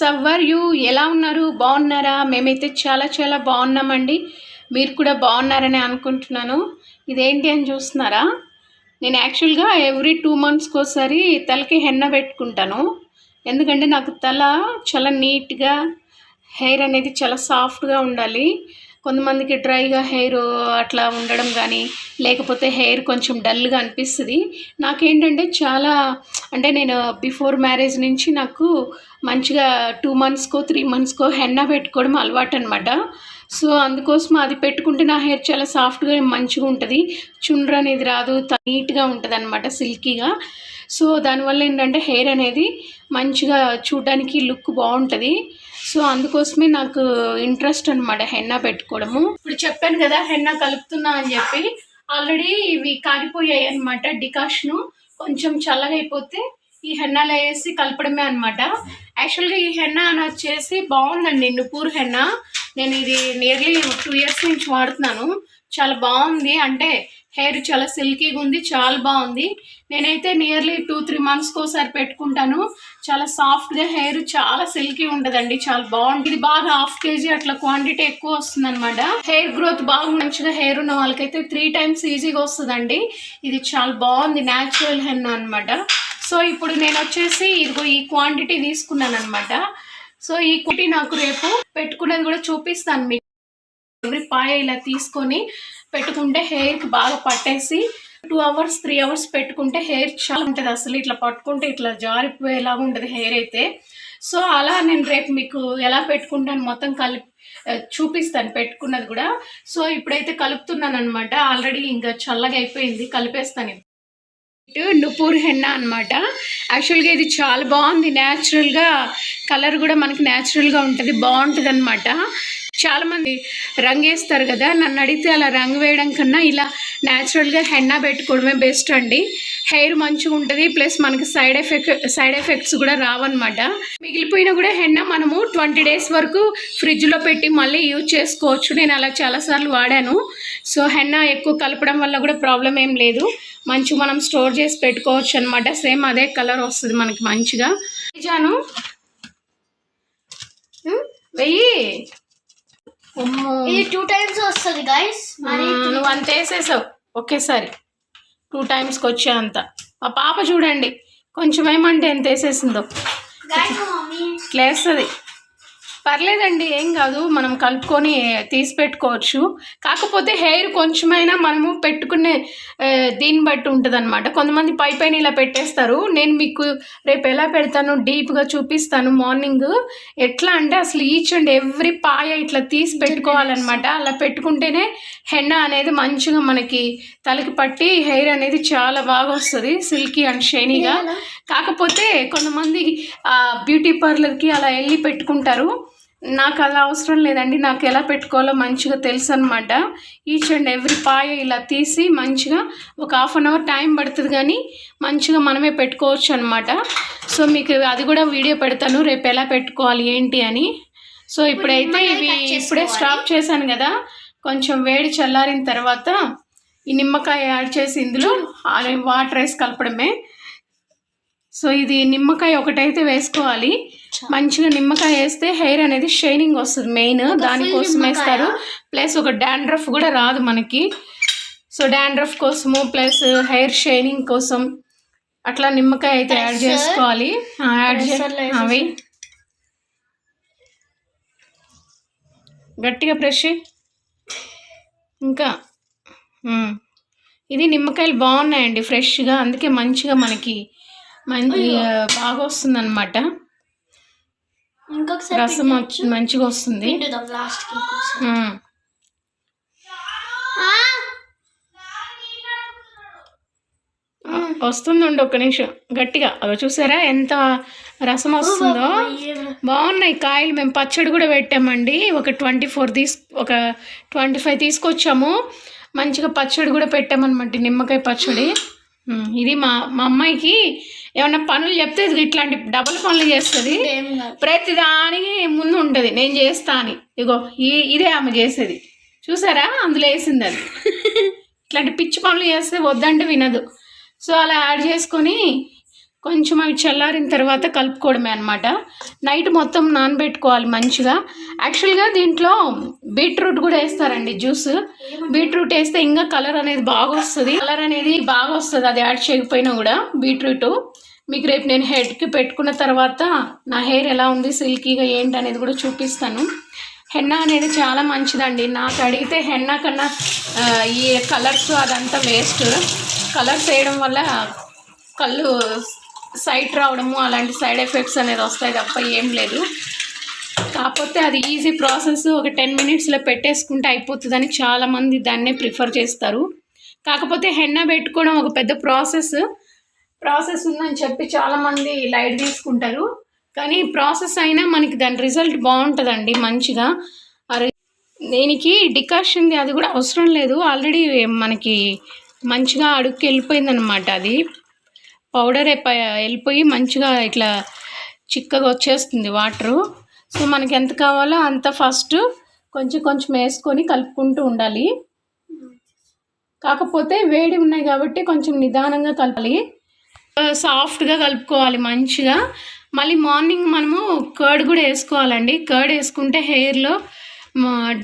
సవ్వర్ you ఎలా ఉన్నారు? బాగున్నారా? మేమైతే చాలా చాలా బాగున్నామండి. మీరు కూడా బాగున్నారని అనుకుంటున్నాను. ఇదేంటి అని చూస్తున్నారా? నేను యాక్చువల్గా ఎవ్రీ టూ మంత్స్కి ఒకసారి తలకి హెన్న పెట్టుకుంటాను. ఎందుకంటే నాకు తల చాలా నీట్గా హెయిర్ అనేది చాలా సాఫ్ట్గా ఉండాలి. కొంతమందికి డ్రైగా హెయిర్ అట్లా ఉండడం కానీ లేకపోతే హెయిర్ కొంచెం డల్గా అనిపిస్తుంది. నాకేంటంటే చాలా అంటే నేను బిఫోర్ మ్యారేజ్ నుంచి నాకు మంచిగా టూ మంత్స్కో త్రీ మంత్స్కో హెన్నా పెట్టుకోవడం అలవాటు అనమాట సో అందుకోసం అది పెట్టుకుంటే నా హెయిర్ చాలా సాఫ్ట్గా మంచిగా ఉంటుంది. చుండ్ర అనేది రాదు నీట్గా ఉంటుంది అనమాట సిల్కీగా. సో దానివల్ల ఏంటంటే హెయిర్ అనేది మంచిగా చూడడానికి లుక్ బాగుంటుంది. సో అందుకోసమే నాకు ఇంట్రెస్ట్ అనమాట హెన్నా పెట్టుకోవడము. ఇప్పుడు చెప్పాను కదా హెన్నా కలుపుతున్నా అని చెప్పి. ఆల్రెడీ ఇవి కాగిపోయాయి అనమాట డికాషను. కొంచెం చల్లగా అయిపోతే ఈ హెన్నాలో వేసి కలపడమే అనమాట యాక్చువల్గా ఈ హెన్నా అని వచ్చేసి బాగుందండి నుపూర్ హెన్నా. నేను ఇది నియర్లీ టూ ఇయర్స్ నుంచి వాడుతున్నాను. చాలా బాగుంది. అంటే హెయిర్ చాలా సిల్కీగా ఉంది చాలా బాగుంది. నేనైతే నియర్లీ టూ త్రీ మంత్స్కి ఒకసారి పెట్టుకుంటాను. చాలా సాఫ్ట్గా హెయిర్ చాలా సిల్కీ ఉంటుందండి చాలా బాగుంటుంది ఇది బాగా హాఫ్ కేజీ అట్లా క్వాంటిటీ ఎక్కువ వస్తుంది అనమాట హెయిర్ గ్రోత్ బాగా మంచిగా హెయిర్ ఉన్న వాళ్ళకైతే త్రీ టైమ్స్ ఈజీగా వస్తుందండి. ఇది చాలా బాగుంది న్యాచురల్ హెన్ అనమాట సో ఇప్పుడు నేను వచ్చేసి ఇదిగో ఈ క్వాంటిటీ తీసుకున్నాను అనమాట సో ఈ కుటి నాకు రేపు పెట్టుకునేది కూడా చూపిస్తాను మీకు. ఎవరి పాయ ఇలా తీసుకొని పెట్టుకుంటే హెయిర్కి బాగా పట్టేసి టూ అవర్స్ త్రీ అవర్స్ పెట్టుకుంటే హెయిర్ చాలా ఉంటుంది అసలు. ఇట్లా పట్టుకుంటే ఇట్లా జారిపోయేలాగా ఉంటుంది హెయిర్ అయితే. సో అలా నేను రేపు మీకు ఎలా పెట్టుకుంటాను మొత్తం కలిపి చూపిస్తాను పెట్టుకున్నది కూడా. సో ఇప్పుడైతే కలుపుతున్నాను అనమాట ఆల్రెడీ ఇంకా చల్లగా అయిపోయింది. కలిపేస్తాను నుపూర్ హెన్నా అనమాట యాక్చువల్గా ఇది చాలా బాగుంది. న్యాచురల్గా కలర్ కూడా మనకి న్యాచురల్గా ఉంటుంది బాగుంటుంది అనమాట చాలామంది రంగు వేస్తారు కదా నన్ను అడిగితే అలా రంగు వేయడం కన్నా ఇలా న్యాచురల్గా హెన్నా పెట్టుకోవడమే బెస్ట్ అండి. హెయిర్ మంచిగా ఉంటుంది ప్లస్ మనకి సైడ్ ఎఫెక్ట్ సైడ్ ఎఫెక్ట్స్ కూడా రావన్నమాట. మిగిలిపోయినా కూడా హెన్నా మనము ట్వంటీ డేస్ వరకు ఫ్రిడ్జ్లో పెట్టి మళ్ళీ యూజ్ చేసుకోవచ్చు. నేను అలా చాలాసార్లు వాడాను. సో హెన్నా ఎక్కువ కలపడం వల్ల కూడా ప్రాబ్లం ఏం లేదు. మంచిగా మనం స్టోర్ చేసి పెట్టుకోవచ్చు అనమాట సేమ్ అదే కలర్ వస్తుంది మనకి మంచిగా. ఉం? వెయ్యి. అమ్మో. ఇది టూ టైమ్స్ వస్తుంది గైస్ నువ్వు అంత వేసేసావు. ఒకేసారి. టూ టైమ్స్కి వచ్చే అంత. మా పాప చూడండి. కొంచెం ఏమంటే ఎంత వేసేసిందో. ఇట్లా వేస్తుంది. పర్లేదండి ఏం కాదు. మనం కలుపుకొని తీసి పెట్టుకోవచ్చు. కాకపోతే హెయిర్ కొంచెమైనా మనము పెట్టుకునే దీన్ని బట్టి ఉంటుంది అనమాట కొంతమంది పై పైన ఇలా పెట్టేస్తారు. నేను మీకు రేపు ఎలా పెడతాను డీప్గా చూపిస్తాను మార్నింగ్. ఎట్లా అంటే అసలు ఈచ్ అండ్ ఎవ్రీ పాయ ఇట్లా తీసి పెట్టుకోవాలన్నమాట. అలా పెట్టుకుంటేనే హెన్న అనేది మంచిగా మనకి తలకి పట్టి హెయిర్ అనేది చాలా బాగా వస్తుంది సిల్కీ అండ్ షైనీగా. కాకపోతే కొంతమంది బ్యూటీ పార్లర్కి అలా వెళ్ళి పెట్టుకుంటారు. నాకు అలా అవసరం లేదండి. నాకు ఎలా పెట్టుకోవాలో మంచిగా తెలుసు అనమాట ఈచ్ అండ్ ఎవ్రీ పాయ ఇలా తీసి మంచిగా ఒక హాఫ్ అన్ అవర్ టైం పడుతుంది కానీ మంచిగా మనమే పెట్టుకోవచ్చు అనమాట సో మీకు అది కూడా వీడియో పెడతాను. రేపు ఎలా పెట్టుకోవాలి ఏంటి అని. సో ఇప్పుడైతే ఇవి ఇప్పుడే స్టాప్ చేశాను కదా. కొంచెం వేడి చల్లారిన తర్వాత ఈ నిమ్మకాయ యాడ్ చేసి ఇందులో వాటర్ వేసి కలపడమే. సో ఇది నిమ్మకాయ ఒకటైతే వేసుకోవాలి. మంచిగా నిమ్మకాయ వేస్తే హెయిర్ అనేది షైనింగ్ వస్తుంది మెయిన్. దానికోసం వేస్తారు. ప్లస్ ఒక డాండ్రఫ్ కూడా రాదు మనకి. సో డాండ్రఫ్ కోసము ప్లస్ హెయిర్ షైనింగ్ కోసం అట్లా నిమ్మకాయ అయితే యాడ్. చేసుకోవాలి. యాడ్ వెయ్యి గట్టిగా చెయ్. ఇంకా. ఇది నిమ్మకాయలు బాగున్నాయండి ఫ్రెష్గా అందుకే మంచిగా మనకి మంచి బాగా వస్తుంది అనమాట ఇంకొకసారి రసం వచ్చి- మంచిగా వస్తుంది. వస్తుందండి ఒక్క నిమిషం. గట్టిగా. అగో చూసారా ఎంత రసం వస్తుందో? బాగున్నాయి కాయలు. మేము పచ్చడి కూడా పెట్టామండి. ఒక ట్వంటీ ఫోర్ తీస్ ఒక ట్వంటీ ఫైవ్ తీసుకొచ్చాము. మంచిగా పచ్చడి కూడా పెట్టామన్నమాట. నిమ్మకాయ పచ్చడి. ఇది మా మా అమ్మాయికి ఏమన్నా పనులు చెప్తే ఇది ఇట్లాంటి డబల్ పనులు చేస్తుంది. ఏం కాదు. ప్రతి దానికి ముందు ఉంటుంది. నేను చేస్తా అని. ఇగో ఈ ఇదే ఆమె చేసేది. చూసారా? అందులో వేసింది అది. ఇట్లాంటి పిచ్చి పనులు చేస్తే వద్దంటే వినదు. సో అలా యాడ్ చేసుకొని కొంచెం అవి చల్లారిన తర్వాత కలుపుకోవడమే అనమాట నైట్ మొత్తం నానబెట్టుకోవాలి మంచిగా. యాక్చువల్గా దీంట్లో బీట్రూట్ కూడా వేస్తారండి జ్యూస్. బీట్రూట్ వేస్తే ఇంకా కలర్ అనేది బాగా వస్తుంది. కలర్ అనేది బాగా వస్తుంది అది యాడ్ చేయకపోయినా కూడా బీట్రూట్. మీకు రేపు నేను హెడ్కి పెట్టుకున్న తర్వాత నా హెయిర్ ఎలా ఉంది సిల్కీగా ఏంటి అనేది కూడా చూపిస్తాను. హెన్నా అనేది చాలా మంచిదండి. నాకు అడిగితే హెన్నా కన్నా ఈ కలర్స్ అదంతా వేస్ట్. కలర్స్ వేయడం వల్ల కళ్ళు సైట్ రావడము అలాంటి సైడ్ ఎఫెక్ట్స్ అనేది వస్తాయి తప్ప ఏం లేదు. కాకపోతే అది ఈజీ ప్రాసెస్ ఒక టెన్ మినిట్స్లో పెట్టేసుకుంటే అయిపోతుందని చాలామంది దాన్నే ప్రిఫర్ చేస్తారు. కాకపోతే హెన్నా పెట్టుకోవడం ఒక పెద్ద ప్రాసెస్. ప్రాసెస్ ఉందని చెప్పి చాలామంది లైట్ తీసుకుంటారు. కానీ ప్రాసెస్ అయినా మనకి దాని రిజల్ట్ బాగుంటుందండి మంచిగా. దీనికి డికాషన్ది అది కూడా అవసరం లేదు. ఆల్రెడీ మనకి మంచిగా అడుగుకి వెళ్ళిపోయిందనమాట అది. పౌడర్ వెళ్ళిపోయి మంచిగా ఇట్లా చిక్కగా వచ్చేస్తుంది వాటరు. సో మనకి ఎంత కావాలో అంత ఫస్ట్ కొంచెం కొంచెం వేసుకొని కలుపుకుంటూ ఉండాలి. కాకపోతే వేడి ఉన్నాయి కాబట్టి కొంచెం నిదానంగా కలపాలి. సాఫ్ట్గా కలుపుకోవాలి మంచిగా. మళ్ళీ మార్నింగ్ మనము కర్డ్ కూడా వేసుకోవాలండి. కర్డ్ వేసుకుంటే హెయిర్లో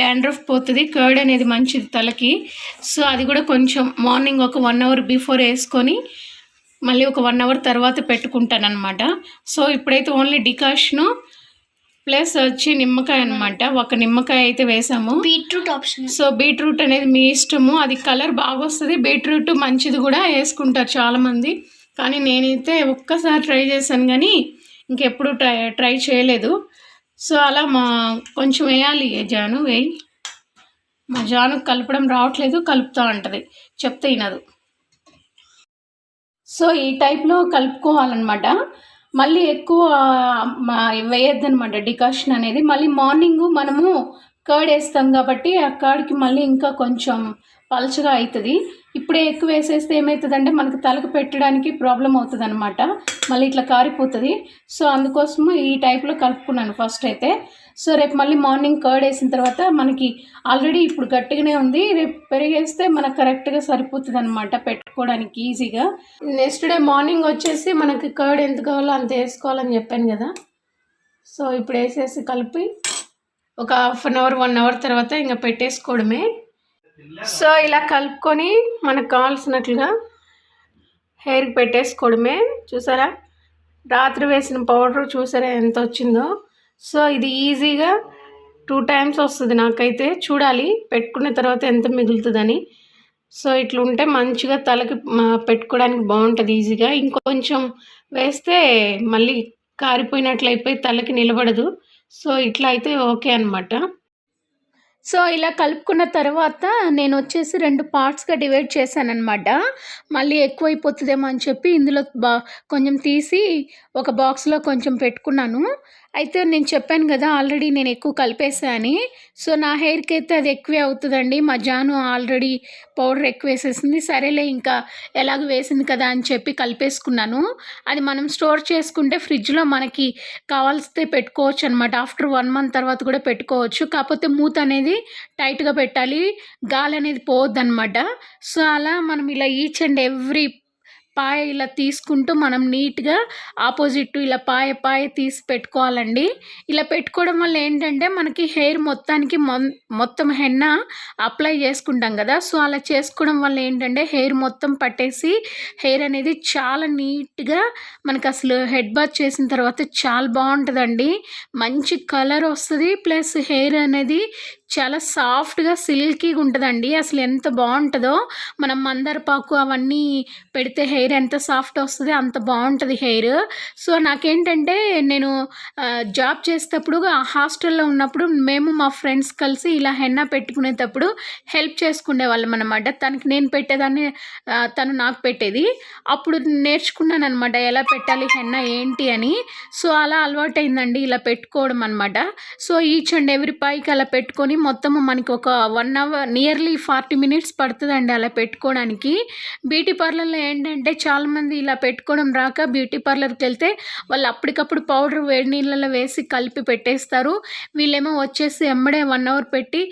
డాండ్రఫ్ పోతుంది. కర్డ్ అనేది మంచిది తలకి. సో అది కూడా కొంచెం మార్నింగ్ ఒక వన్ అవర్ బిఫోర్ వేసుకొని మళ్ళీ ఒక వన్ అవర్ తర్వాత పెట్టుకుంటాను అనమాట సో ఇప్పుడైతే ఓన్లీ డికాషను ప్లస్ వచ్చి నిమ్మకాయ అనమాట ఒక నిమ్మకాయ అయితే వేసాము. Beetroot option. సో బీట్రూట్ అనేది మీ ఇష్టము. అది కలర్ బాగా వస్తుంది బీట్రూట్ మంచిది కూడా వేసుకుంటారు చాలామంది. కానీ నేనైతే ఒక్కసారి ట్రై చేశాను కానీ ఇంకెప్పుడు ట్రై ట్రై చేయలేదు. సో అలా మా కొంచెం వేయాలి. జాను వేయి. మా జాను కలపడం రావట్లేదు. కలుపుతూ ఉంటుంది. చెప్తే వినదు. సో ఈ టైప్లో కలుపుకోవాలన్నమాట. మళ్ళీ ఎక్కువ వేయొద్దనమాట డికాషన్ అనేది మళ్ళీ మార్నింగ్ మనము కర్డ్ వేస్తాం కాబట్టి ఆ కర్డ్కి మళ్ళీ ఇంకా కొంచెం పల్చగా అవుతుంది ఇప్పుడే ఎక్కువ వేసేస్తే ఏమవుతుందంటే మనకు తలకు పెట్టడానికి ప్రాబ్లం అవుతుంది అనమాట మళ్ళీ ఇట్లా కారిపోతుంది. సో అందుకోసము ఈ టైప్లో కలుపుకున్నాను ఫస్ట్ అయితే. సో రేపు మళ్ళీ మార్నింగ్ కర్డ్ వేసిన తర్వాత మనకి ఆల్రెడీ ఇప్పుడు గట్టిగానే ఉంది. రేపు పెరిగేస్తే మనకు కరెక్ట్గా సరిపోతుంది అనమాట పెట్టుకోవడానికి ఈజీగా నెక్స్ట్ డే మార్నింగ్ వచ్చేసి మనకి కర్డ్ ఎంత కావాలో అంత వేసుకోవాలని చెప్పాను కదా. సో ఇప్పుడు వేసేసి కలిపి ఒక half an hour one hour తర్వాత ఇంకా పెట్టేసుకోవడమే. సో ఇలా కలుపుకొని మనకు కావాల్సినట్లుగా హెయిర్కి పెట్టేసుకోవడమే. చూసారా? రాత్రి వేసిన పౌడర్ చూసారా ఎంత వచ్చిందో? సో ఇది ఈజీగా టూ టైమ్స్ వస్తుంది నాకైతే. చూడాలి పెట్టుకున్న తర్వాత ఎంత మిగులుతుందని. సో ఇట్లా ఉంటే మంచిగా తలకి పెట్టుకోవడానికి బాగుంటుంది ఈజీగా. ఇంకొంచెం వేస్తే మళ్ళీ కారిపోయినట్లు అయిపోయి తలకి నిలబడదు. సో ఇట్లా అయితే ఓకే అనమాట సో ఇలా కలుపుకున్న తర్వాత నేను వచ్చేసి రెండు పార్ట్స్గా డివైడ్ చేశానన్నమాట. మళ్ళీ ఎక్కువైపోతుందేమో అని చెప్పి ఇందులో బా కొంచెం తీసి ఒక బాక్స్లో కొంచెం పెట్టుకున్నాను. అయితే నేను చెప్పాను కదా ఆల్రెడీ నేను ఎక్కువ కలిపేసాని సో నా హెయిర్కి అయితే అది ఎక్కువే అవుతుందండి. మా జాను ఆల్రెడీ పౌడర్ ఎక్కువ వేసేసింది. సరేలే ఇంకా ఎలాగ వేసింది కదా అని చెప్పి కలిపేసుకున్నాను. అది మనం స్టోర్ చేసుకుంటే ఫ్రిడ్జ్లో మనకి కావాల్సితే పెట్టుకోవచ్చు అనమాట ఆఫ్టర్ వన్ మంత్ తర్వాత కూడా పెట్టుకోవచ్చు. కాకపోతే మూత అనేది టైట్గా పెట్టాలి. గాలి అనేది పోవద్దు అనమాట సో అలా మనం ఇలా ఈచ్ అండ్ ఎవ్రీ పాయ ఇలా తీసుకుంటూ మనం నీట్గా ఆపోజిట్ ఇలా పాయ పాయ తీసి పెట్టుకోవాలండి. ఇలా పెట్టుకోవడం వల్ల ఏంటంటే మనకి హెయిర్ మొత్తానికి మొత్తం హెన్న అప్లై చేసుకుంటాం కదా. సో అలా చేసుకోవడం వల్ల ఏంటంటే హెయిర్ మొత్తం పట్టేసి హెయిర్ అనేది చాలా నీట్గా మనకు అసలు హెడ్ బాత్ చేసిన తర్వాత చాలా బాగుంటుందండి. మంచి కలర్ వస్తుంది. ప్లస్ హెయిర్ అనేది చాలా సాఫ్ట్గా సిల్కీగా ఉంటుందండి. అసలు ఎంత బాగుంటుందో మనం మందారపాకు అవన్నీ పెడితే హెయిర్ ఎంత సాఫ్ట్ వస్తుంది అంత బాగుంటుంది హెయిర్. సో నాకేంటంటే నేను జాబ్ చేసేటప్పుడు హాస్టల్లో ఉన్నప్పుడు మేము మా ఫ్రెండ్స్ కలిసి ఇలా హెన్నా పెట్టుకునేటప్పుడు హెల్ప్ చేసుకునే వాళ్ళం అనమాట తనకి నేను పెట్టేదాన్ని తను నాకు పెట్టేది. అప్పుడు నేర్చుకున్నాను అనమాట ఎలా పెట్టాలి హెన్నా ఏంటి అని. సో అలా అలవాటైందండి ఇలా పెట్టుకోవడం అనమాట సో ఈచ్ అండ్ ఎవ్రీ పైకి అలా పెట్టుకొని పెట్టేసుకొని మొత్తము మనకి ఒక one hour nearly forty minutes పడుతుందండి అలా పెట్టుకోవడానికి. బ్యూటీ పార్లర్లో ఏంటంటే చాలామంది ఇలా పెట్టుకోవడం రాక బ్యూటీ పార్లర్కి వెళ్తే వాళ్ళు అప్పటికప్పుడు పౌడర్ వేడి నీళ్ళలో వేసి కలిపి పెట్టేస్తారు. వీళ్ళేమో వచ్చేసి ఎమ్మడే వన్ అవర్ పెట్టి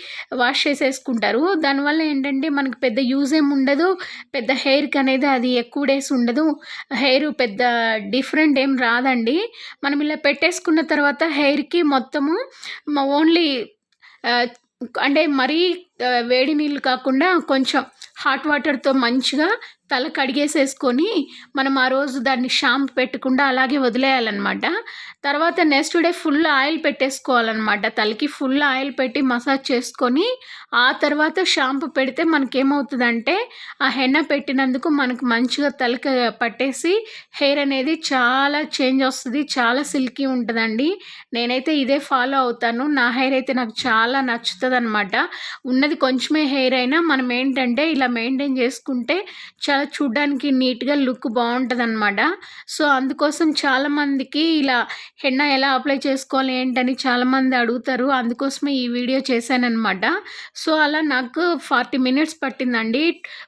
వాష్ చేసేసుకుంటారు. దానివల్ల ఏంటంటే మనకి పెద్ద యూజ్ ఏమి ఉండదు. పెద్ద హెయిర్కి అనేది అది ఎక్కువ డేస్ ఉండదు. హెయిర్ పెద్ద డిఫరెంట్ ఏం రాదండి. మనం ఇలా పెట్టేసుకున్న తర్వాత హెయిర్కి మొత్తము ఓన్లీ అంటే మరీ వేడి నీళ్ళు కాకుండా కొంచెం హాట్ వాటర్తో మంచిగా తల కడిగేసేసుకొని మనం ఆ రోజు దాన్ని షాంపు పెట్టకుండా అలాగే వదిలేయాలన్నమాట. తర్వాత నెక్స్ట్ డే ఫుల్ ఆయిల్ పెట్టేసుకోవాలన్నమాట. తలకి ఫుల్ ఆయిల్ పెట్టి మసాజ్ చేసుకొని ఆ తర్వాత షాంపూ పెడితే మనకేమవుతుందంటే ఆ హెన్న పెట్టినందుకు మనకు మంచిగా తలకి పట్టేసి హెయిర్ అనేది చాలా చేంజ్ వస్తుంది చాలా సిల్కీ ఉంటుందండి. నేనైతే ఇదే ఫాలో అవుతాను. నా హెయిర్ అయితే నాకు చాలా నచ్చుతుంది అనమాట ఉన్నది కొంచెమే హెయిర్ అయినా మనం ఏంటంటే ఇలా మెయింటైన్ చేసుకుంటే చాలా చూడడానికి నీట్గా లుక్ బాగుంటుంది అనమాట సో అందుకోసం చాలామందికి ఇలా హెన్నా ఎలా అప్లై చేసుకోవాలి ఏంటని చాలామంది అడుగుతారు. అందుకోసమే ఈ వీడియో చేశానమాట సో అలా నాకు ఫార్టీ మినిట్స్ పట్టిందండి.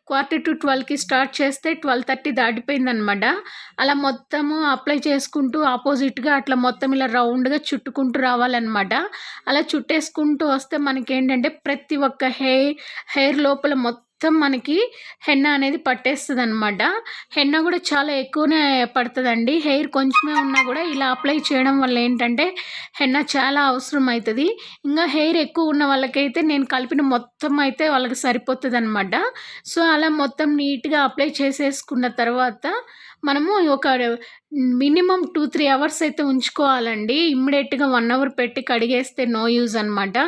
క్వార్టర్ టు ట్వెల్వ్కి స్టార్ట్ చేస్తే ట్వెల్వ్ థర్టీ దాటిపోయిందనమాట అలా మొత్తము అప్లై చేసుకుంటూ ఆపోజిట్గా అట్లా మొత్తం ఇలా రౌండ్గా చుట్టుకుంటూ రావాలన్నమాట. అలా చుట్టేసుకుంటూ వస్తే మనకి ఏంటంటే ప్రతి ఒక్క హెయిర్ హెయిర్ లోపల మొత్తం మొత్తం మనకి హెన్న అనేది పట్టేస్తుంది అనమాట హెన్న కూడా చాలా ఎక్కువనే పడుతుందండి. హెయిర్ కొంచెమే ఉన్నా కూడా ఇలా అప్లై చేయడం వల్ల ఏంటంటే హెన్న చాలా అవసరం అవుతుంది ఇంకా హెయిర్ ఎక్కువ ఉన్న వాళ్ళకైతే నేను కలిపిన మొత్తం అయితే వాళ్ళకి సరిపోతుంది అనమాట సో అలా మొత్తం నీట్గా అప్లై చేసేసుకున్న తర్వాత మనము ఒక మినిమం టూ త్రీ అవర్స్ అయితే ఉంచుకోవాలండి. ఇమ్మీడియట్గా వన్ అవర్ పెట్టి కడిగేస్తే నో యూజ్ అనమాట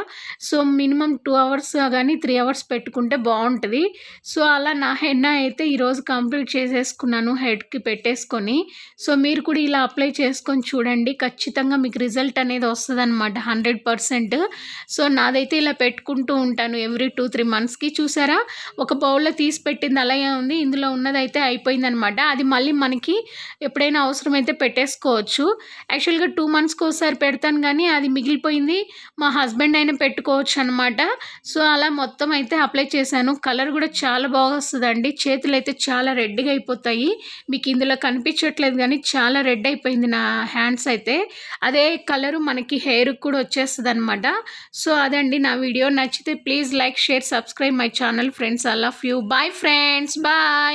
సో మినిమం టూ అవర్స్ కానీ త్రీ అవర్స్ పెట్టుకుంటే బాగుంటుంది సో అలా నా హెన్నా అయితే ఈరోజు కంప్లీట్ చేసేసుకున్నాను హెడ్కి పెట్టేసుకొని. సో మీరు కూడా ఇలా అప్లై చేసుకొని చూడండి. ఖచ్చితంగా మీకు రిజల్ట్ అనేది వస్తుంది అనమాట హండ్రెడ్ పర్సెంట్. సో నాదైతే ఇలా పెట్టుకుంటూ ఉంటాను ఎవ్రీ టూ త్రీ మంత్స్కి. చూసారా? ఒక బౌల్లో తీసి పెట్టింది అలాగే ఉంది. ఇందులో ఉన్నదైతే అయిపోయిందనమాట అది మళ్ళీ మనకి ఎప్పుడైనా అవసరమైతే పెట్టేసుకోవచ్చు. యాక్చువల్గా టూ మంత్స్కి ఒకసారి పెడతాను కానీ అది మిగిలిపోయింది. మా హస్బెండ్ అయినా పెట్టుకోవచ్చు అనమాట సో అలా మొత్తం అయితే అప్లై చేశాను. కలర్ కూడా చాలా బాగా వస్తుందండి. చేతులు అయితే చాలా రెడ్గా అయిపోతాయి. మీకు ఇందులో కనిపించట్లేదు కానీ చాలా రెడ్ అయిపోయింది నా హ్యాండ్స్ అయితే. అదే కలరు మనకి హెయిర్ కూడా వచ్చేస్తుంది అనమాట సో అదండి నా వీడియో. నచ్చితే please like share subscribe my channel friends. I love you. Bye friends. Bye.